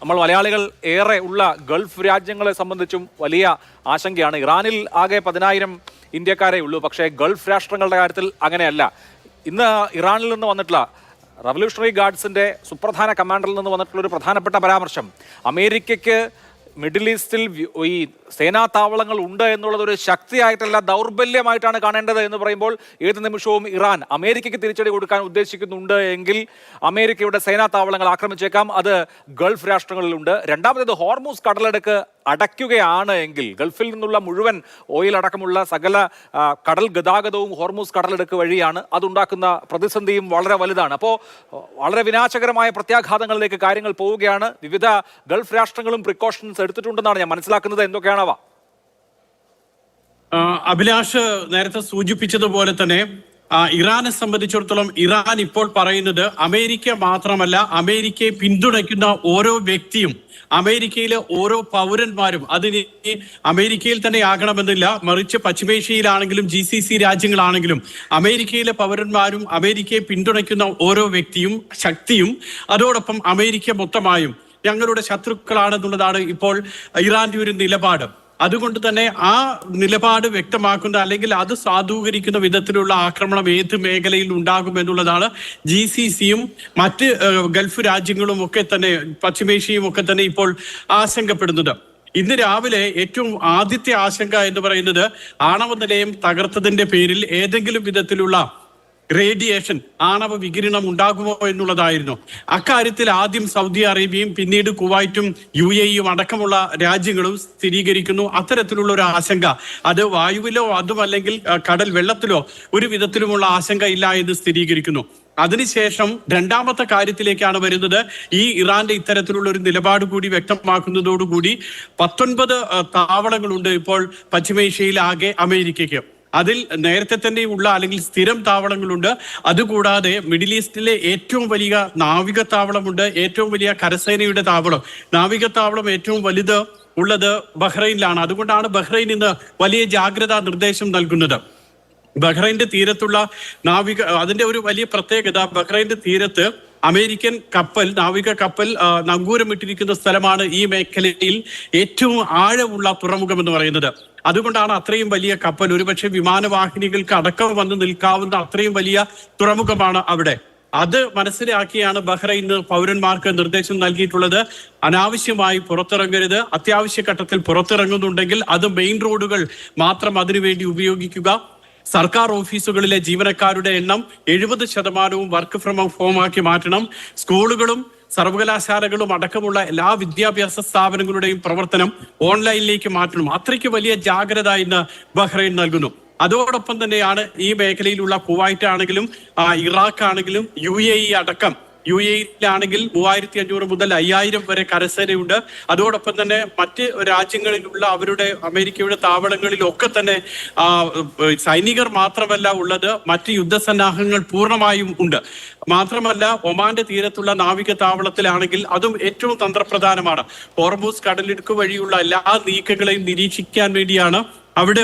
നമ്മൾ മലയാളികൾ ഏറെ ഉള്ള ഗൾഫ് രാജ്യങ്ങളെ സംബന്ധിച്ചും വലിയ ആശങ്കയാണ്. ഇറാനിൽ ആകെ പതിനായിരം ഇന്ത്യക്കാരേ ഉള്ളൂ. പക്ഷേ ഗൾഫ് രാഷ്ട്രങ്ങളുടെ കാര്യത്തിൽ അങ്ങനെയല്ല. ഇന്ന് ഇറാനിൽ നിന്ന് വന്നിട്ടുള്ള റവല്യൂഷണറി ഗാർഡ്സിന്റെ സുപ്രധാന കമാൻഡറിൽ നിന്ന് വന്നിട്ടുള്ള ഒരു പ്രധാനപ്പെട്ട പരാമർശം. അമേരിക്കയ്ക്ക് മിഡിൽ ഈസ്റ്റിൽ ഈ സേനാ താവളങ്ങൾ ഉണ്ട് എന്നുള്ളത് ഒരു ശക്തിയായിട്ടല്ല ദൗർബല്യമായിട്ടാണ് കാണേണ്ടത് എന്ന് പറയുമ്പോൾ ഏത് നിമിഷവും ഇറാൻ അമേരിക്കയ്ക്ക് തിരിച്ചടി കൊടുക്കാൻ ഉദ്ദേശിക്കുന്നുണ്ട് എങ്കിൽ അമേരിക്കയുടെ സേനാ താവളങ്ങൾ ആക്രമിച്ചേക്കാം. അത് ഗൾഫ് രാഷ്ട്രങ്ങളിലുണ്ട്. രണ്ടാമത്തേത് ഹോർമൂസ് കടലെടുക്ക് അടയ്ക്കുകയാണ് എങ്കിൽ ഗൾഫിൽ നിന്നുള്ള മുഴുവൻ ഓയിൽ അടക്കമുള്ള സകല കടൽ ഗതാഗതവും ഹോർമൂസ് കടലെടുക്ക് വഴിയാണ് അതുണ്ടാക്കുന്ന പ്രതിസന്ധിയും വളരെ വലുതാണ്. അപ്പോൾ വളരെ വിനാശകരമായ പ്രത്യാഘാതങ്ങളിലേക്ക് കാര്യങ്ങൾ പോവുകയാണ്. വിവിധ ഗൾഫ് രാഷ്ട്രങ്ങളും പ്രിക്കോഷൻസ് എടുത്തിട്ടുണ്ടെന്നാണ് ഞാൻ മനസ്സിലാക്കുന്നത്. എന്തൊക്കെയാണവ? അഭിലാഷ് നേരത്തെ സൂചിപ്പിച്ചതുപോലെ തന്നെ ഇറാനെ സംബന്ധിച്ചിടത്തോളം ഇറാൻ ഇപ്പോൾ പറയുന്നത് അമേരിക്ക മാത്രമല്ല അമേരിക്കയെ പിന്തുണയ്ക്കുന്ന ഓരോ വ്യക്തിയും അമേരിക്കയിലെ ഓരോ പൗരന്മാരും അതിന് അമേരിക്കയിൽ തന്നെ ആകണമെന്നില്ല. മറിച്ച് പശ്ചിമേഷ്യയിലാണെങ്കിലും ജി സി സി രാജ്യങ്ങളാണെങ്കിലും അമേരിക്കയിലെ പൗരന്മാരും അമേരിക്കയെ പിന്തുണയ്ക്കുന്ന ഓരോ വ്യക്തിയും ശക്തിയും അതോടൊപ്പം അമേരിക്ക മൊത്തമായും ഞങ്ങളുടെ ശത്രുക്കളാണെന്നുള്ളതാണ് ഇപ്പോൾ ഇറാന്റെ ഒരു നിലപാട്. അതുകൊണ്ട് തന്നെ ആ നിലപാട് വ്യക്തമാക്കുന്ന അല്ലെങ്കിൽ അത് സാധൂകരിക്കുന്ന വിധത്തിലുള്ള ആക്രമണം ഏത് മേഖലയിൽ ഉണ്ടാകും എന്നുള്ളതാണ് ജി സി സിയും മറ്റ് ഗൾഫ് രാജ്യങ്ങളും ഒക്കെ തന്നെ പശ്ചിമേഷ്യയും ഒക്കെ തന്നെ ഇപ്പോൾ ആശങ്കപ്പെടുന്നത്. ഇന്ന് രാവിലെ ഏറ്റവും ആദ്യത്തെ ആശങ്ക എന്ന് പറയുന്നത് ആണവ നിലയം തകർത്തതിന്റെ പേരിൽ ഏതെങ്കിലും വിധത്തിലുള്ള റേഡിയേഷൻ ആണവ വികിരണം ഉണ്ടാകുമോ എന്നുള്ളതായിരുന്നു. അക്കാര്യത്തിൽ ആദ്യം സൗദി അറേബ്യയും പിന്നീട് കുവൈറ്റും യു എയും അടക്കമുള്ള രാജ്യങ്ങളും സ്ഥിരീകരിക്കുന്നു. അത്തരത്തിലുള്ള ഒരു ആശങ്ക. അത് വായുവിലോ അതുമല്ലെങ്കിൽ കടൽ വെള്ളത്തിലോ ഒരു വിധത്തിലുമുള്ള ആശങ്ക ഇല്ല എന്ന് സ്ഥിരീകരിക്കുന്നു. അതിനുശേഷം രണ്ടാമത്തെ കാര്യത്തിലേക്കാണ് വരുന്നത്. ഈ ഇറാന്റെ ഇത്തരത്തിലുള്ള ഒരു നിലപാട് കൂടി വ്യക്തമാക്കുന്നതോടുകൂടി പത്തൊൻപത് താവളങ്ങളുണ്ട് ഇപ്പോൾ പശ്ചിമേഷ്യയിൽ ആകെ അമേരിക്കയ്ക്ക്. അതിൽ നേരത്തെ തന്നെ ഉള്ള അല്ലെങ്കിൽ സ്ഥിരം താവളങ്ങളുണ്ട്. അതുകൂടാതെ മിഡിൽ ഈസ്റ്റിലെ ഏറ്റവും വലിയ നാവിക താവളമുണ്ട്. ഏറ്റവും വലിയ കരസേനയുടെ താവളം. നാവിക താവളം ഏറ്റവും വലുത് ഉള്ളത് ബഹ്റൈനിലാണ്. അതുകൊണ്ടാണ് ബഹ്റൈൻ ഇന്ന് വലിയ ജാഗ്രതാ നിർദ്ദേശം നൽകുന്നത്. ബഹ്റൈന്റെ തീരത്തുള്ള നാവിക അതിന്റെ ഒരു വലിയ പ്രത്യേകത ബഹ്റൈന്റെ തീരത്ത് അമേരിക്കൻ കപ്പൽ നാവിക കപ്പൽ നങ്കൂരമിട്ടിരിക്കുന്ന സ്ഥലമാണ് ഈ മേഖലയിൽ ഏറ്റവും ആഴമുള്ള തുറമുഖം എന്ന് പറയുന്നത്. അതുകൊണ്ടാണ് അത്രയും വലിയ കപ്പൽ. ഒരുപക്ഷെ വിമാനവാഹിനികൾക്ക് അടക്കം വന്ന് നിൽക്കാവുന്ന അത്രയും വലിയ തുറമുഖമാണ് അവിടെ. അത് മനസ്സിലാക്കിയാണ് ബഹ്റൈൻ പൗരന്മാർക്ക് നിർദ്ദേശം നൽകിയിട്ടുള്ളത്. അനാവശ്യമായി പുറത്തിറങ്ങരുത്. അത്യാവശ്യ ഘട്ടത്തിൽ പുറത്തിറങ്ങുന്നുണ്ടെങ്കിൽ അത് മെയിൻ റോഡുകൾ മാത്രം അതിനുവേണ്ടി ഉപയോഗിക്കുക. സർക്കാർ ഓഫീസുകളിലെ ജീവനക്കാരുടെ എണ്ണം എഴുപത് ശതമാനവും വർക്ക് ഫ്രം ഹോം ആക്കി മാറ്റണം. സ്കൂളുകളും സർവകലാശാലകളും അടക്കമുള്ള എല്ലാ വിദ്യാഭ്യാസ സ്ഥാപനങ്ങളുടെയും പ്രവർത്തനം ഓൺലൈനിലേക്ക് മാറ്റണം. അത്രയ്ക്ക് വലിയ ജാഗ്രത ഇന്ന് ബഹ്റൈൻ നൽകുന്നു. അതോടൊപ്പം തന്നെയാണ് ഈ മേഖലയിലുള്ള കുവൈറ്റ് ആണെങ്കിലും ഇറാഖ് ആണെങ്കിലും യു അടക്കം യു എയിലാണെങ്കിൽ മൂവായിരത്തി അഞ്ഞൂറ് മുതൽ അയ്യായിരം വരെ കരസേനയുണ്ട്. അതോടൊപ്പം തന്നെ മറ്റ് രാജ്യങ്ങളിലുള്ള അവരുടെ അമേരിക്കയുടെ താവളങ്ങളിലൊക്കെ തന്നെ സൈനികർ മാത്രമല്ല ഉള്ളത്. മറ്റ് യുദ്ധസന്നാഹങ്ങൾ പൂർണമായും ഉണ്ട്. മാത്രമല്ല ഒമാന്റെ തീരത്തുള്ള നാവിക താവളത്തിലാണെങ്കിൽ അതും ഏറ്റവും തന്ത്രപ്രധാനമാണ്. ഹോർമൂസ് കടലിടുക്ക് വഴിയുള്ള എല്ലാ നീക്കങ്ങളെയും നിരീക്ഷിക്കാൻ വേണ്ടിയാണ് അവിടെ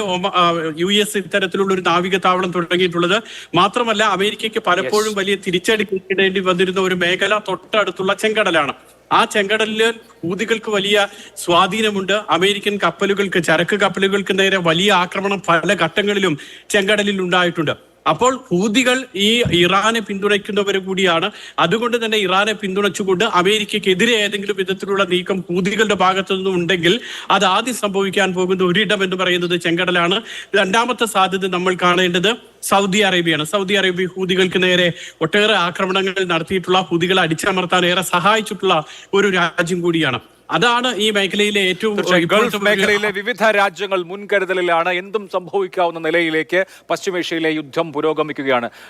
യു എസ് ഇത്തരത്തിലുള്ള ഒരു നാവിക താവളം തുടങ്ങിയിട്ടുള്ളത്. മാത്രമല്ല അമേരിക്കയ്ക്ക് പലപ്പോഴും വലിയ തിരിച്ചടി നേരിടേണ്ടി വന്നിരുന്ന ഒരു മേഖല തൊട്ടടുത്തുള്ള ചെങ്കടലാണ്. ആ ചെങ്കടലിൽ ഹൂതികൾക്ക് വലിയ സ്വാധീനമുണ്ട്. അമേരിക്കൻ കപ്പലുകൾക്ക് ചരക്ക് കപ്പലുകൾക്ക് നേരെ വലിയ ആക്രമണം പല ഘട്ടങ്ങളിലും ചെങ്കടലിൽ ഉണ്ടായിട്ടുണ്ട്. അപ്പോൾ ഹൂതികൾ ഈ ഇറാനെ പിന്തുണയ്ക്കുന്നവർ കൂടിയാണ്. അതുകൊണ്ട് തന്നെ ഇറാനെ പിന്തുണച്ചുകൊണ്ട് അമേരിക്കയ്ക്കെതിരെ ഏതെങ്കിലും വിധത്തിലുള്ള നീക്കം ഹൂതികളുടെ ഭാഗത്തു നിന്നും ഉണ്ടെങ്കിൽ അത് ആദ്യം സംഭവിക്കാൻ പോകുന്ന ഒരിടം എന്ന് പറയുന്നത് ചെങ്കടലാണ്. രണ്ടാമത്തെ സാധ്യത നമ്മൾ കാണേണ്ടത് സൗദി അറേബ്യയാണ്. സൗദി അറേബ്യ ഹൂതികൾക്ക് നേരെ ഒട്ടേറെ ആക്രമണങ്ങൾ നടത്തിയിട്ടുള്ള ഹൂതികളെ അടിച്ചമർത്താൻ ഏറെ സഹായിച്ചിട്ടുള്ള ഒരു രാജ്യം കൂടിയാണ്. അതാണ് ഈ മേഖലയിലെ ഏറ്റവും ഗൾഫ് മേഖലയിലെ വിവിധ രാജ്യങ്ങൾ മുൻകരുതലിലാണ് എന്തും സംഭവിക്കാവുന്ന നിലയിലേക്ക് പശ്ചിമേഷ്യയിലെ യുദ്ധം പുരോഗമിക്കുകയാണ്.